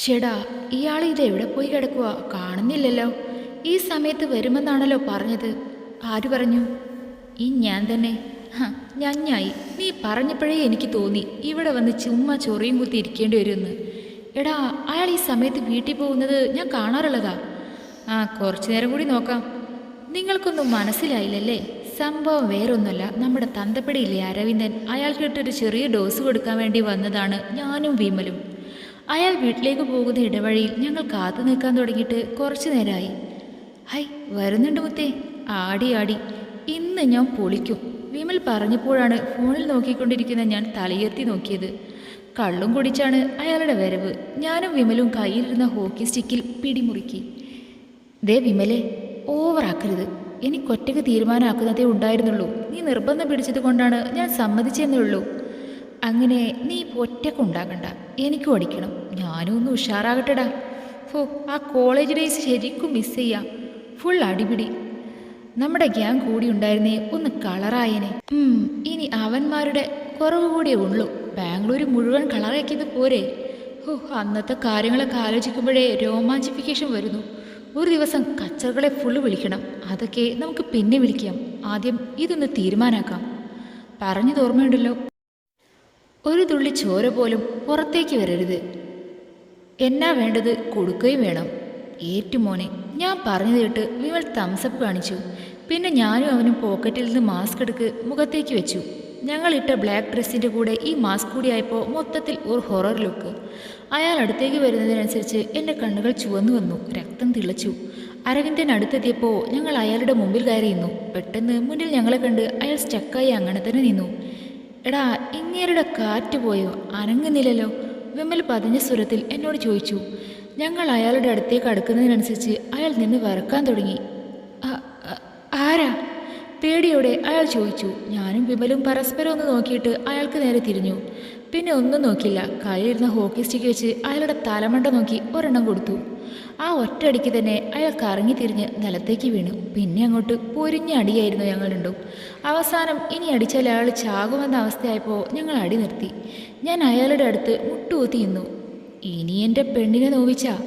ഷെടാ ഇയാൾ ഇത് എവിടെ പോയി കിടക്കുക കാണുന്നില്ലല്ലോ. ഈ സമയത്ത് വരുമെന്നാണല്ലോ പറഞ്ഞത്. ആര് പറഞ്ഞു? ഈ ഞാൻ തന്നെ. ഞഞ്ഞായി നീ പറഞ്ഞപ്പോഴേ എനിക്ക് തോന്നി. ഇവിടെ വന്ന് ചുമ്മാ ചൊറിയും കുത്തി ഇരിക്കേണ്ടി വരുമെന്ന്. എടാ അയാൾ ഈ സമയത്ത് വീട്ടിൽ പോകുന്നത് ഞാൻ കാണാറുള്ളതാ. ആ കുറച്ചു നേരം കൂടി നോക്കാം. നിങ്ങൾക്കൊന്നും മനസ്സിലായില്ലല്ലേ? സംഭവം വേറൊന്നുമല്ല. നമ്മുടെ തന്തപ്പടിയില്ലേ അരവിന്ദൻ? അയാൾക്കിട്ടൊരു ചെറിയ ഡോസ് കൊടുക്കാൻ വേണ്ടി വന്നതാണ് ഞാനും വിമലും. അയാൾ വീട്ടിലേക്ക് പോകുന്ന ഇടവഴിയിൽ ഞങ്ങൾ കാത്തു നിൽക്കാൻ തുടങ്ങിയിട്ട് കുറച്ചു നേരമായി. ഹൈ വരുന്നുണ്ട് മുത്തേ. ആടി ആടി. ഇന്ന് ഞാൻ പൊളിക്കും. വിമൽ പറഞ്ഞപ്പോഴാണ് ഫോണിൽ നോക്കിക്കൊണ്ടിരിക്കുന്ന ഞാൻ തലയുയർത്തി നോക്കിയത്. കള്ളും കുടിച്ചാണ് അയാളുടെ വരവ്. ഞാനും വിമലും കയ്യിലിരുന്ന ഹോക്കി സ്റ്റിക്കിൽ പിടിമുറുക്കി. ദേ വിമലെ ഓവറാക്കരുത് എനിക്കൊറ്റയ്ക്ക് തീരുമാനമാക്കുന്നതേ ഉണ്ടായിരുന്നുള്ളൂ. നീ നിർബന്ധം പിടിച്ചത് കൊണ്ടാണ് ഞാൻ സമ്മതിച്ചെന്നേ ഉള്ളൂ. അങ്ങനെ നീ ഉണ്ടാകണ്ട. എനിക്കും അടിക്കണം. ഞാനും ഒന്ന് ഉഷാറാകട്ടെടാ. ഹോ ആ കോളേജ് ഡേയ്സ് ശരിക്കും മിസ് ചെയ്യാം. ഫുൾ അടിപിടി. നമ്മുടെ ഗ്യാങ് കൂടി ഉണ്ടായിരുന്നേ ഒന്ന് കളറായനെ. ഇനി അവന്മാരുടെ കുറവ് കൂടിയേ ഉള്ളൂ. ബാംഗ്ലൂർ മുഴുവൻ കളറാക്കിയത് പോരെ. ഓ അന്നത്തെ കാര്യങ്ങളൊക്കെ ആലോചിക്കുമ്പോഴേ രോമാഞ്ചിഫിക്കേഷൻ വരുന്നു. ഒരു ദിവസം കച്ചറുകളെ ഫുള്ള് വിളിക്കണം. അതൊക്കെ നമുക്ക് പിന്നെ വിളിക്കാം. ആദ്യം ഇതൊന്ന് തീരുമാനാക്കാം. പറഞ്ഞത് ഓർമ്മയുണ്ടല്ലോ. ഒരു തുള്ളി ചോര പോലും പുറത്തേക്ക് വരരുത്. എന്നാ വേണ്ടത് കൊടുക്കുകയും വേണം. ഏറ്റുമോനെ ഞാൻ പറഞ്ഞു കേട്ട് വിമൽ തംസപ്പ് കാണിച്ചു. പിന്നെ ഞാനും അവനും പോക്കറ്റിൽ നിന്ന് മാസ്ക് എടുക്ക് മുഖത്തേക്ക് വെച്ചു. ഞങ്ങൾ ഇട്ട ബ്ലാക്ക് ഡ്രസ്സിന്റെ കൂടെ ഈ മാസ്ക് കൂടിയായപ്പോൾ മൊത്തത്തിൽ ഒരു ഹൊറർ ലുക്ക് അയാൾ അടുത്തേക്ക് വരുന്നതിനനുസരിച്ച് എന്റെ കണ്ണുകൾ ചുവന്നു വന്നു രക്തം തിളച്ചു. അരവിന്ദൻ അടുത്തെത്തിയപ്പോൾ ഞങ്ങൾ അയാളുടെ മുമ്പിൽ കയറി നിന്നു. പെട്ടെന്ന് മുന്നിൽ ഞങ്ങളെ കണ്ട് അയാൾ സ്റ്റക്കായി അങ്ങനെ തന്നെ നിന്നു. എടാ ഇങ്ങേരുടെ കാറ്റ് പോയോ? അനങ്ങുന്നില്ലല്ലോ. വിമൽ പതിഞ്ഞ സ്വരത്തിൽ എന്നോട് ചോദിച്ചു. ഞങ്ങൾ അയാളുടെ അടുത്തേക്ക് അടുക്കുന്നതിനനുസരിച്ച് അയാൾ നിന്ന് വറക്കാൻ തുടങ്ങി. "ആ- ആ- ആരാ? പേടിയോടെ അയാൾ ചോദിച്ചു. ഞാനും വിമലും പരസ്പരം ഒന്ന് നോക്കിയിട്ട് അയാൾക്ക് നേരെ തിരിഞ്ഞു. പിന്നെ ഒന്നും നോക്കില്ല കയ്യിലിരുന്ന ഹോക്കി സ്റ്റിക്ക് വെച്ച് അയാളുടെ തലമണ്ട നോക്കി ഒരെണ്ണം കൊടുത്തു. ആ ഒറ്റയടിക്ക് തന്നെ അയാൾ കറങ്ങി തിരിഞ്ഞ് നിലത്തേക്ക് വീണു. പിന്നെ അങ്ങോട്ട് പൊരിഞ്ഞ അടിയായിരുന്നു ഞങ്ങൾ രണ്ടും അവസാനം ഇനി അടിച്ചാൽ അയാൾ ചാകുമെന്ന അവസ്ഥയായപ്പോൾ ഞങ്ങൾ അടി നിർത്തി. ഞാൻ അയാളുടെ അടുത്ത് മുട്ടുകൂത്തി നിന്നു. ഇനി എന്റെ പെണ്ണിനെ നോവിച്ചാ.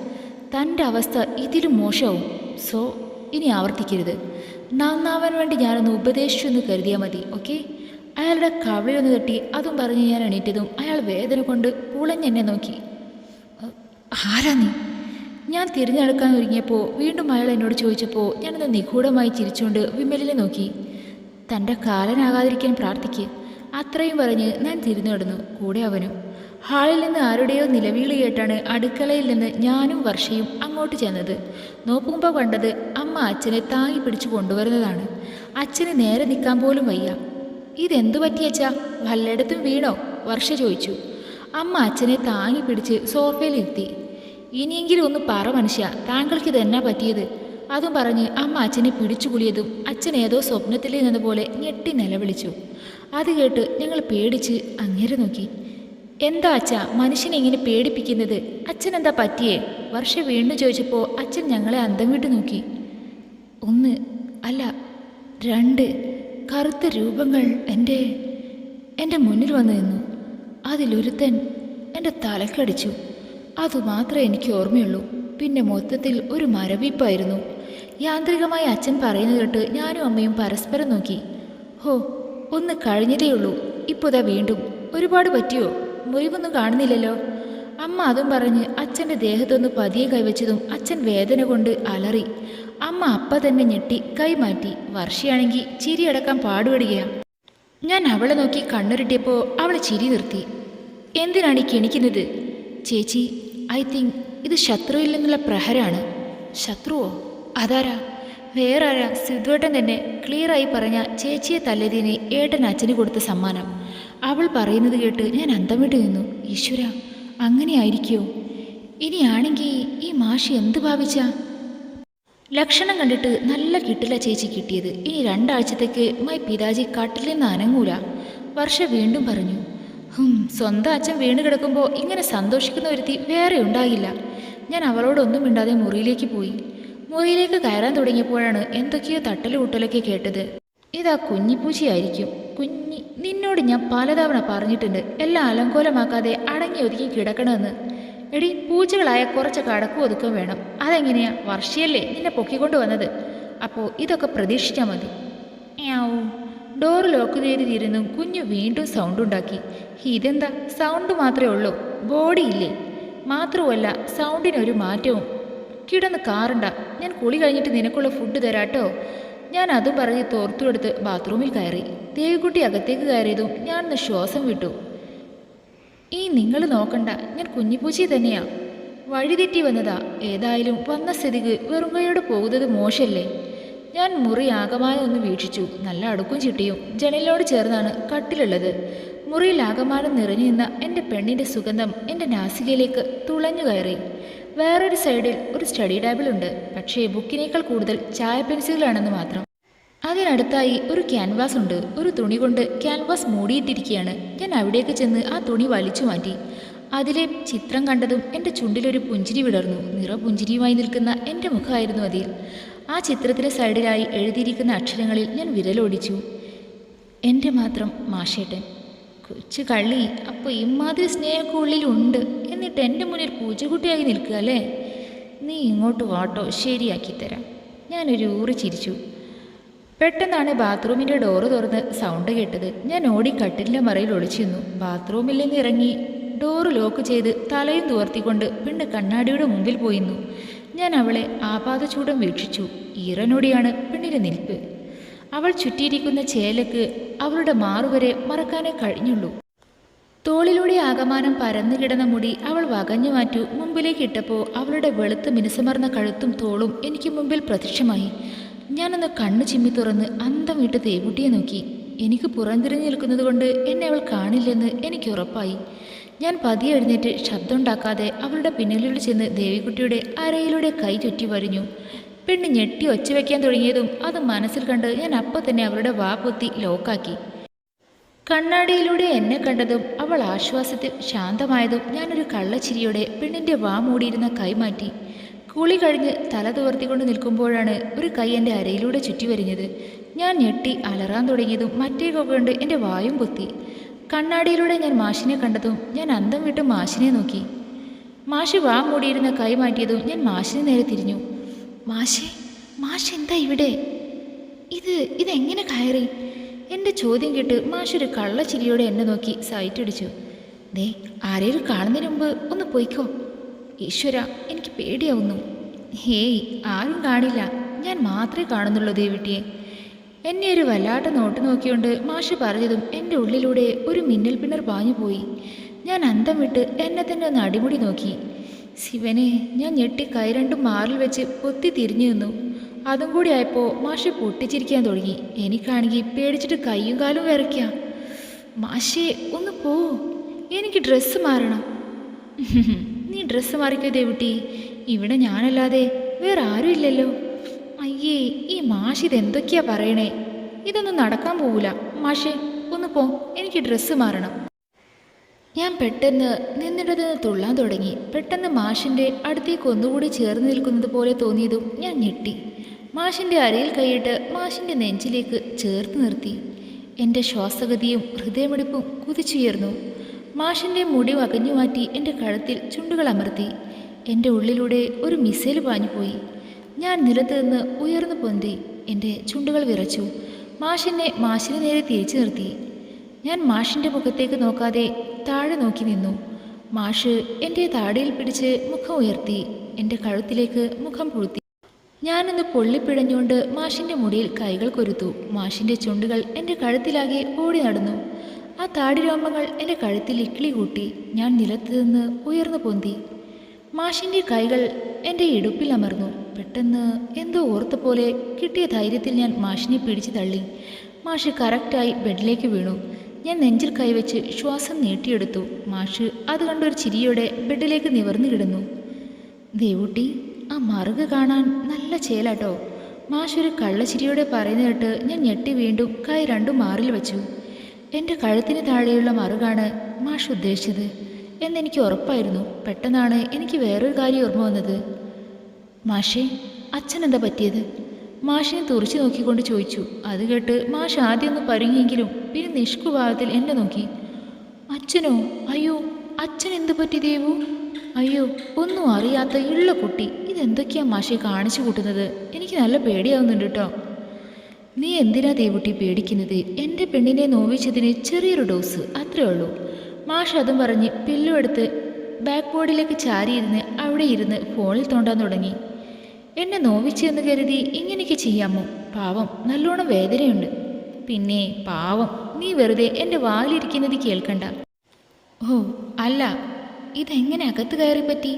തന്റെ അവസ്ഥ ഇതിലും മോശമാവും. സോ ഇനി ആവർത്തിക്കരുത്. നന്നാവാൻ വേണ്ടി ഞാനൊന്ന് ഉപദേശിച്ചു എന്ന് കരുതിയാൽ മതി ഓക്കെ? അയാളുടെ കവിളൊന്ന് തട്ടി അതും പറഞ്ഞ് ഞാൻ എണീറ്റതും അയാൾ വേദന കൊണ്ട് പുളഞ്ഞെന്നെ നോക്കി. ആരാ നീ? ഞാൻ തിരഞ്ഞെടുക്കാൻ ഒരുങ്ങിയപ്പോൾ വീണ്ടും അയാൾ എന്നോട് ചോദിച്ചപ്പോൾ ഞാനത് നിഗൂഢമായി ചിരിച്ചുകൊണ്ട് വിമലിനെ നോക്കി. തന്റെ കാലനാകാതിരിക്കാൻ പ്രാർത്ഥിക്ക്. അത്രയും പറഞ്ഞ് ഞാൻ തിരിഞ്ഞു നടന്നു. കൂടെ അവനും. ഹാളിൽ നിന്ന് ആരുടെയോ നിലവിളി കേട്ടാണ് അടുക്കളയിൽ നിന്ന് ഞാനും വർഷയും അങ്ങോട്ട് ചെന്നത്. നോക്കുമ്പോൾ കണ്ടത് അമ്മ അച്ഛനെ താങ്ങി പിടിച്ചു കൊണ്ടുവരുന്നതാണ്. അച്ഛന് നേരെ നിൽക്കാൻ പോലും വയ്യ. ഇതെന്തു പറ്റിയച്ചാ വല്ലയിടത്തും വീണോ? വർഷ ചോദിച്ചു. അമ്മ അച്ഛനെ താങ്ങി പിടിച്ച് സോഫയിലിരുത്തി. ഇനിയെങ്കിലും ഒന്ന് പറ മനുഷ്യ താങ്കൾക്ക് ഇതെന്നാ പറ്റിയത്? അതും പറഞ്ഞ് അമ്മ അച്ഛനെ പിടിച്ചു കുളിയതും അച്ഛൻ ഏതോ സ്വപ്നത്തിൽ നിന്നതുപോലെ ഞെട്ടി നിലവിളിച്ചു. അത് കേട്ട് ഞങ്ങൾ പേടിച്ച് അങ്ങേരെ നോക്കി. എന്താ അച്ഛ മനുഷ്യനെ ഇങ്ങനെ പേടിപ്പിക്കുന്നത്? അച്ഛൻ എന്താ പറ്റിയേ? വർഷ വീണ്ടും ചോദിച്ചപ്പോൾ അച്ഛൻ ഞങ്ങളെ അന്തം വിട്ട് നോക്കി. ഒന്ന് അല്ല രണ്ട് കറുത്ത രൂപങ്ങൾ എന്റെ എന്റെ മുന്നിൽ വന്നു നിന്നു. അതിലൊരുത്തൻ എന്റെ തലക്കടിച്ചു. അതുമാത്രമേ എനിക്ക് ഓർമ്മയുള്ളൂ. പിന്നെ മൊത്തത്തിൽ ഒരു മരവിപ്പായിരുന്നു. യാന്ത്രികമായി അച്ഛൻ പറയുന്നത് കേട്ട് ഞാനും അമ്മയും പരസ്പരം നോക്കി. ഹോ ഒന്ന് കഴിഞ്ഞതേയുള്ളൂ ഇപ്പോൾ ഇതാ വീണ്ടും. ഒരുപാട് പറ്റിയോ? മുറിവൊന്നും കാണുന്നില്ലല്ലോ. അമ്മ അതും പറഞ്ഞ് അച്ഛന്റെ ദേഹത്തൊന്ന് പതിയെ കൈവച്ചതും അച്ഛൻ വേദന കൊണ്ട് അലറി. അമ്മ അപ്പ തന്നെ ഞെട്ടി കൈമാറ്റി വർഷയാണെങ്കിൽ ചിരിയടക്കാൻ പാടുപെടുകയാണ്. ഞാൻ അവളെ നോക്കി കണ്ണുരുട്ടിയപ്പോൾ അവൾ ചിരി നിർത്തി. എന്തിനാണ് ഈ കിണിക്കുന്നത്? ചേച്ചി ഐ തിങ്ക് ഇത് ശത്രുവിൽ നിന്നുള്ള പ്രഹരാണ്. ശത്രുവോ? അതാരാ? വേറെ ആരാ സിദ്ധുവേട്ടൻ തന്നെ ക്ലിയറായി പറഞ്ഞ ചേച്ചിയെ തല്ലതിനെ ഏട്ടൻ അച്ഛന് കൊടുത്ത സമ്മാനം. അവൾ പറയുന്നത് കേട്ട് ഞാൻ അന്തം വിട്ടു നിന്നു. ഈശ്വര അങ്ങനെയായിരിക്കുമോ ഇനിയാണെങ്കിൽ ഈ മാഷി എന്ത് ഭാവിച്ച? ലക്ഷണം കണ്ടിട്ട് നല്ല കിട്ടില്ല ചേച്ചി കിട്ടിയത്. ഇനി രണ്ടാഴ്ചത്തേക്ക് മൈ പിതാജി കാട്ടിൽ നിന്ന് അനങ്ങൂല. വർഷ വീണ്ടും പറഞ്ഞു. സ്വന്തം അച്ഛൻ വീണ് കിടക്കുമ്പോൾ ഇങ്ങനെ സന്തോഷിക്കുന്ന ഒരുത്തി വേറെ ഉണ്ടാകില്ല. ഞാൻ അവളോടൊന്നും മിണ്ടാതെ മുറിയിലേക്ക് പോയി. മുറിയിലേക്ക് കയറാൻ തുടങ്ങിയപ്പോഴാണ് എന്തൊക്കെയോ തട്ടലും ഉട്ടലൊക്കെ കേട്ടത്. ഇതാ കുഞ്ഞിപ്പൂച്ചയായിരിക്കും. കുഞ്ഞി നിന്നോട് ഞാൻ പലതവണ പറഞ്ഞിട്ടുണ്ട് എല്ലാം അലങ്കോലമാക്കാതെ അടങ്ങി ഒതുക്കി കിടക്കണമെന്ന്. എടി പൂച്ചകളായ കുറച്ചൊക്കെ അടക്കം ഒതുക്കം വേണം. അതെങ്ങനെയാ? വർഷയല്ലേ നിന്നെ പൊക്കിക്കൊണ്ട് വന്നത്. അപ്പോൾ ഇതൊക്കെ പ്രതീക്ഷിച്ചാൽ മതി. യാവൂ ഡോർ ലോക്ക് ചെയ്തിരുന്നു. കുഞ്ഞു വീണ്ടും സൗണ്ട് ഉണ്ടാക്കി. ഇതെന്താ? സൗണ്ട് മാത്രമേ ഉള്ളൂ. ബോഡി ഇല്ലേ? മാത്രവുമല്ല സൗണ്ടിനൊരു മാറ്റവും. കിടന്ന് കാറണ്ട. ഞാൻ കുളി കഴിഞ്ഞിട്ട് നിനക്കുള്ള ഫുഡ് തരാട്ടോ. ഞാൻ അതും പറഞ്ഞ് തോർത്തു ബാത്റൂമിൽ കയറി. ദേവിക്കുട്ടി അകത്തേക്ക് കയറിയതും ഞാനൊന്ന് ശ്വാസം വിട്ടു. ഈ നിങ്ങൾ നോക്കണ്ട. ഞാൻ കുഞ്ഞിപ്പൂച്ചി തന്നെയാ. വഴിതെറ്റി വന്നതാ. ഏതായാലും വന്ന സ്ഥിതിക്ക് വെറും കൈയോടെ പോകുന്നത് മോശല്ലേ? ഞാൻ മുറി ആകമാനം ഒന്ന് വീക്ഷിച്ചു. നല്ല അടുക്കും ചിട്ടിയും. ജനലിനോട് ചേർന്നാണ് കട്ടിലുള്ളത്. മുറിയിൽ ആകമാനം നിറഞ്ഞു നിന്ന എന്റെ പെണ്ണിന്റെ സുഗന്ധം എന്റെ നാസികയിലേക്ക് തുളഞ്ഞു കയറി. വേറൊരു സൈഡിൽ ഒരു സ്റ്റഡി ടേബിൾ ഉണ്ട്. പക്ഷേ ബുക്കിനേക്കാൾ കൂടുതൽ ചായ പെൻസിലുകളാണെന്ന് മാത്രം. അതിനടുത്തായി ഒരു ക്യാൻവാസ് ഉണ്ട്. ഒരു തുണി കൊണ്ട് ക്യാൻവാസ് മൂടിയിട്ടിരിക്കുകയാണ് ഞാൻ അവിടേക്ക് ചെന്ന് ആ തുണി വലിച്ചു മാറ്റി. അതിലെ ചിത്രം കണ്ടതും എന്റെ ചുണ്ടിലൊരു പുഞ്ചിരി വിടർന്നു. നിറപുഞ്ചിരിയുമായി നിൽക്കുന്ന എന്റെ മുഖമായിരുന്നു അതിൽ. ആ ചിത്രത്തിലെ സൈഡിലായി എഴുതിയിരിക്കുന്ന അക്ഷരങ്ങളിൽ ഞാൻ വിരലോടിച്ചു. എന്റെ മാത്രം മാഷേട്ടൻ കൊച്ചു കള്ളി അപ്പോൾ ഇമാതിരി സ്നേഹമൊക്കെ ഉള്ളിലുണ്ട് എന്നിട്ട് എന്റെ മുന്നിൽ പൂച്ചക്കുട്ടിയായി നിൽക്കുക അല്ലേ? നീ ഇങ്ങോട്ട് വാട്ടോ ശരിയാക്കി തരാം. ഞാനൊരു ഊറി ചിരിച്ചു. പെട്ടെന്നാണ് ബാത്റൂമിന്റെ ഡോറ് തുറന്ന് സൗണ്ട് കേട്ടത്. ഞാൻ ഓടി കട്ടിലിന്റെ മറയിൽ ഒളിച്ചു നിന്നു ബാത്റൂമിൽ നിന്ന് ഇറങ്ങി ഡോറ് ലോക്ക് ചെയ്ത് തലയും തുവർത്തിക്കൊണ്ട് പിന്നെ കണ്ണാടിയുടെ മുമ്പിൽ പോയിന്നു ഞാൻ അവളെ ആപാദചൂടം വീക്ഷിച്ചു. ഈറനോടിയാണ് പെണ്ണിന്റെ നിൽപ്പ്. അവൾ ചുറ്റിയിരിക്കുന്ന ചേലക്ക് അവളുടെ മാറുവരെ മറക്കാനേ കഴിഞ്ഞുള്ളൂ. തോളിലൂടെ ആകമാനം പരന്നു കിടന്ന മുടി അവൾ വകഞ്ഞു മാറ്റു. മുമ്പിലേക്ക് ഇട്ടപ്പോൾ അവളുടെ വെളുത്ത് മിനുസമർന്ന കഴുത്തും തോളും എനിക്ക് മുമ്പിൽ പ്രത്യക്ഷമായി. ഞാനൊന്ന് കണ്ണു ചിമ്മി തുറന്ന് അന്തം വിട്ട് തേവുട്ടിയെ നോക്കി. എനിക്ക് പുറംതിരിഞ്ഞു നിൽക്കുന്നത് കൊണ്ട് എന്നെ അവൾ കാണില്ലെന്ന് എനിക്ക് ഉറപ്പായി. ഞാൻ പതിയെ എഴുന്നേറ്റ് ശബ്ദമുണ്ടാക്കാതെ അവളുടെ പിന്നിലൂടെ ചെന്ന് ദേവിക്കുട്ടിയുടെ അരയിലൂടെ കൈ ചുറ്റി വരിഞ്ഞു. പെണ്ണ് ഞെട്ടി ഒച്ച വയ്ക്കാൻ തുടങ്ങിയതും അത് മനസ്സിൽ കണ്ട് ഞാൻ അപ്പം തന്നെ അവളുടെ വാ പൊത്തി ലോക്കാക്കി. കണ്ണാടിയിലൂടെ എന്നെ കണ്ടതും അവൾ ആശ്വാസത്തിൽ ശാന്തമായതും ഞാനൊരു കള്ളച്ചിരിയോടെ പെണ്ണിന്റെ വാ മൂടിയിരുന്ന കൈ മാറ്റി. കുളി കഴിഞ്ഞ് തല തുവർത്തിക്കൊണ്ട് നിൽക്കുമ്പോഴാണ് ഒരു കൈ എന്റെ അരയിലൂടെ ചുറ്റി വരിഞ്ഞത്. ഞാൻ ഞെട്ടി അലറാൻ തുടങ്ങിയതും മറ്റേ കൊണ്ട് എന്റെ വായും പൊത്തി. കണ്ണാടിയിലൂടെ ഞാൻ മാഷിനെ കണ്ടതും ഞാൻ അന്തം വിട്ട് മാഷിനെ നോക്കി. മാഷി വാ മൂടിയിരുന്ന കൈ മാറ്റിയതും ഞാൻ മാഷിനെ നേരെ തിരിഞ്ഞു. മാഷേ മാഷ് എന്താ ഇവിടെ? ഇത് ഇതെങ്ങനെ കയറി? എന്റെ ചോദ്യം കേട്ട് മാഷൊരു കള്ളച്ചിരിയോടെ എന്നെ നോക്കി സൈറ്റടിച്ചു ദേ ആരെയും കാണുന്നതിന് മുമ്പ് ഒന്ന് പോയിക്കോ. ഈശ്വര എനിക്ക് പേടിയാവുന്നു. ഹേയ് ആരും കാണില്ല. ഞാൻ മാത്രമേ കാണുന്നുള്ളൂ ദേവിട്ടിയെ. എന്നെ ഒരു വല്ലാട്ട നോട്ട് നോക്കിയോണ്ട് മാഷ് പറഞ്ഞതും എന്റെ ഉള്ളിലൂടെ ഒരു മിന്നൽ പിണർ പാഞ്ഞുപോയി ഞാൻ അന്തം വിട്ട് എന്നെ തന്നെ ഒന്ന് അടിമുടി നോക്കി. ശിവനെ ഞാൻ ഞെട്ടി കൈ രണ്ടും മാറിൽ വെച്ച് പൊത്തി തിരിഞ്ഞു നിന്നു. അതും കൂടി ആയപ്പോൾ മാഷെ പൊട്ടിച്ചിരിക്കാൻ തുടങ്ങി. എനിക്കാണെങ്കിൽ പേടിച്ചിട്ട് കൈയും കാലും വിറയ്ക്കാം. മാഷേ ഒന്ന് പോ. എനിക്ക് ഡ്രസ്സ് മാറണം. നീ ഡ്രസ്സ് മാറിക്കോ ദേവുട്ടി. ഇവിടെ ഞാനല്ലാതെ വേറെ ആരും ഇല്ലല്ലോ. അയ്യേ ഈ മാഷ് ഇതെന്തൊക്കെയാ പറയണേ? ഇതൊന്നും നടക്കാൻ പോവില്ല മാഷെ ഒന്ന് പോ. എനിക്ക് ഡ്രസ്സ് മാറണം. ഞാൻ പെട്ടെന്ന് നിന്നിടത്ത് നിന്ന് തുള്ളാൻ തുടങ്ങി. പെട്ടെന്ന് മാഷിന്റെ അടുത്തേക്ക് ഒന്നുകൂടി ചേർന്ന് നിൽക്കുന്നത് പോലെ തോന്നിയതും ഞാൻ ഞെട്ടി. മാഷിന്റെ അരയിൽ കൈയിട്ട് മാഷിന്റെ നെഞ്ചിലേക്ക് ചേർത്ത് നിർത്തി. എന്റെ ശ്വാസഗതിയും ഹൃദയമിടിപ്പും കുതിച്ചുയർന്നു. മാഷിന്റെ മുടി വകഞ്ഞു മാറ്റി എന്റെ കഴുത്തിൽ ചുണ്ടുകൾ അമർത്തി. എന്റെ ഉള്ളിലൂടെ ഒരു മിസൈൽ പാഞ്ഞുപോയി. ഞാൻ നിലത്ത് നിന്ന് ഉയർന്നു പൊന്തി എന്റെ ചുണ്ടുകൾ വിറച്ചു. മാഷിനെ മാഷിന് നേരെ തിരിച്ചു നിർത്തി. ഞാൻ മാഷിന്റെ മുഖത്തേക്ക് നോക്കാതെ താഴെ നോക്കി നിന്നു. മാഷ് എന്റെ താടിയിൽ പിടിച്ച് മുഖം ഉയർത്തി എന്റെ കഴുത്തിലേക്ക് മുഖം പൂഴ്ത്തി. ഞാനൊന്ന് പൊള്ളിപ്പിഴഞ്ഞുകൊണ്ട് മാഷിന്റെ മുടിയിൽ കൈകൾ കൊരുത്തു. മാഷിന്റെ ചുണ്ടുകൾ എന്റെ കഴുത്തിലാകെ ഓടി നടന്നു. ആ താടി രോമങ്ങൾ എന്റെ കഴുത്തിൽ ഇക്കിളി കൂട്ടി ഞാൻ നിലത്ത് നിന്ന് ഉയർന്നു പൊന്തി. മാഷിന്റെ കൈകൾ എന്റെ ഇടുപ്പിൽ അമർന്നു. പെട്ടെന്ന് എന്തോ ഓർത്ത പോലെ കിട്ടിയ ധൈര്യത്തിൽ ഞാൻ മാഷിനെ പിടിച്ചു തള്ളി. മാഷ് കറക്റ്റായി ബെഡിലേക്ക് വീണു. ഞാൻ നെഞ്ചിൽ കൈവച്ച് ശ്വാസം നീട്ടിയെടുത്തു. മാഷ് അത് കണ്ടൊരു ചിരിയോടെ ബെഡിലേക്ക് നിവർന്നു കിടന്നു. ദേവുട്ടി ആ മറുക് കാണാൻ നല്ല ചേലാട്ടോ. മാഷ് ഒരു കള്ളച്ചിരിയോടെ പറയുന്ന കേട്ട് ഞാൻ ഞെട്ടി വീണ്ടും കൈ രണ്ടും മാറിൽ വെച്ചു. എന്റെ കഴുത്തിന് താഴെയുള്ള മറുകാണ് മാഷ് ഉദ്ദേശിച്ചത്. എന്നെനിക്ക് ഉറപ്പായിരുന്നു. പെട്ടെന്നാണ് എനിക്ക് വേറൊരു കാര്യം ഓർമ്മ വന്നത്. മാഷേ അച്ഛനെന്താ പറ്റിയത്? മാഷിനെ തുറച്ചു നോക്കിക്കൊണ്ട് ചോദിച്ചു. അത് കേട്ട് മാഷ് ആദ്യം ഒന്ന് പരുങ്ങിയെങ്കിലും പിന്നെ നിഷ്കുഭാവത്തിൽ എന്നെ നോക്കി. അച്ഛനോ? അയ്യോ അച്ഛൻ എന്ത് പറ്റി ദേവു? അയ്യോ ഒന്നും അറിയാത്ത ഉള്ള കുട്ടി. ഇതെന്തൊക്കെയാ മാഷെ കാണിച്ചു കൂട്ടുന്നത്? എനിക്ക് നല്ല പേടിയാവുന്നുണ്ട് കേട്ടോ നീ എന്തിനാ ദേവുട്ടി പേടിക്കുന്നത്? എന്റെ പെണ്ണിനെ നോവിച്ചതിന് ചെറിയൊരു ഡോസ് അത്രേ ഉള്ളൂ. മാഷ് അതും പറഞ്ഞ് പില്ലു എടുത്ത് ബാക്ക് ബോർഡിലേക്ക് ചാരിയിരുന്ന് അവിടെ ഇരുന്ന് ഫോണിൽ തോണ്ടാൻ തുടങ്ങി. എന്നെ നോവിച്ചെന്ന് കരുതി ഇങ്ങനെയൊക്കെ ചെയ്യാമോ? പാവം നല്ലോണം വേദനയുണ്ട്. പിന്നെ പാവം നീ വെറുതെ എന്റെ വാലിരിക്കുന്നത് കേൾക്കണ്ട. ഓ അല്ല ഇതെങ്ങനെ അകത്ത് കയറി പറ്റി?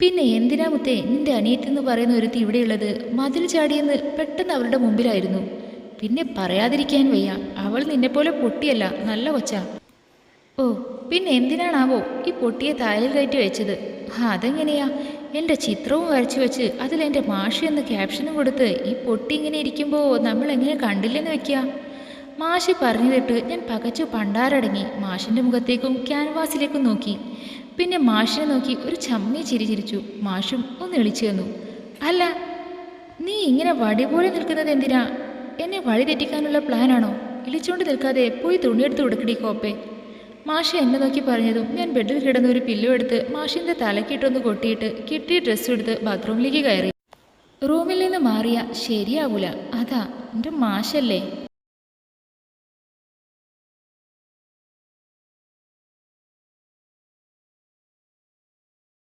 പിന്നെ എന്തിനാ മുത്തേ നിന്റെ അനിയത്തെന്ന് പറയുന്ന ഒരുത്തി ഇവിടെയുള്ളത് മതിൽ ചാടിയെന്ന് പെട്ടെന്ന് അവളുടെ മുമ്പിലായിരുന്നു. പിന്നെ പറയാതിരിക്കാൻ വയ്യ. അവൾ നിന്നെപ്പോലെ പൊട്ടിയല്ല നല്ല കൊച്ച. ഓ പിന്നെ എന്തിനാണാവോ ഈ പൊട്ടിയെ തായൽ കയറ്റി വെച്ചത്? അതെങ്ങനെയാ? എന്റെ ചിത്രവും വരച്ചു വെച്ച് അതിൽ എന്റെ മാഷി എന്ന ക്യാപ്ഷനും കൊടുത്ത് ഈ പൊട്ടി ഇങ്ങനെ ഇരിക്കുമ്പോൾ നമ്മൾ എങ്ങനെ കണ്ടില്ലെന്ന് വെക്കുക മാഷി പറഞ്ഞു കേട്ട് ഞാൻ പകച്ചു പണ്ടാരടങ്ങി മാഷിന്റെ മുഖത്തേക്കും ക്യാൻവാസിലേക്കും നോക്കി. പിന്നെ മാഷിനെ നോക്കി ഒരു ചമ്മി ചിരി ചിരിച്ചു. മാഷും ഒന്ന് എളിച്ചു തന്നു അല്ല നീ ഇങ്ങനെ വടി പോലെ നിൽക്കുന്നത് എന്തിനാ? എന്നെ വഴി തെറ്റിക്കാനുള്ള പ്ലാനാണോ ഇളിച്ചുകൊണ്ട് നിൽക്കാതെ പോയി തുണിയെടുത്ത് കൊടുക്കടി കോപ്പേ. മാഷ എന്നെ നോക്കി പറഞ്ഞതും ഞാൻ ബെഡിൽ കിടന്ന ഒരു പില്ലോ എടുത്ത് മാഷിന്റെ തലക്കിട്ടൊന്ന് കൊട്ടിയിട്ട് കിട്ടിയ ഡ്രസ്സ് എടുത്ത് ബാത്റൂമിലേക്ക് കയറി. റൂമിൽ നിന്ന് മാറിയ ശരിയാവൂല. അതാ എന്റെ മാഷല്ലേ.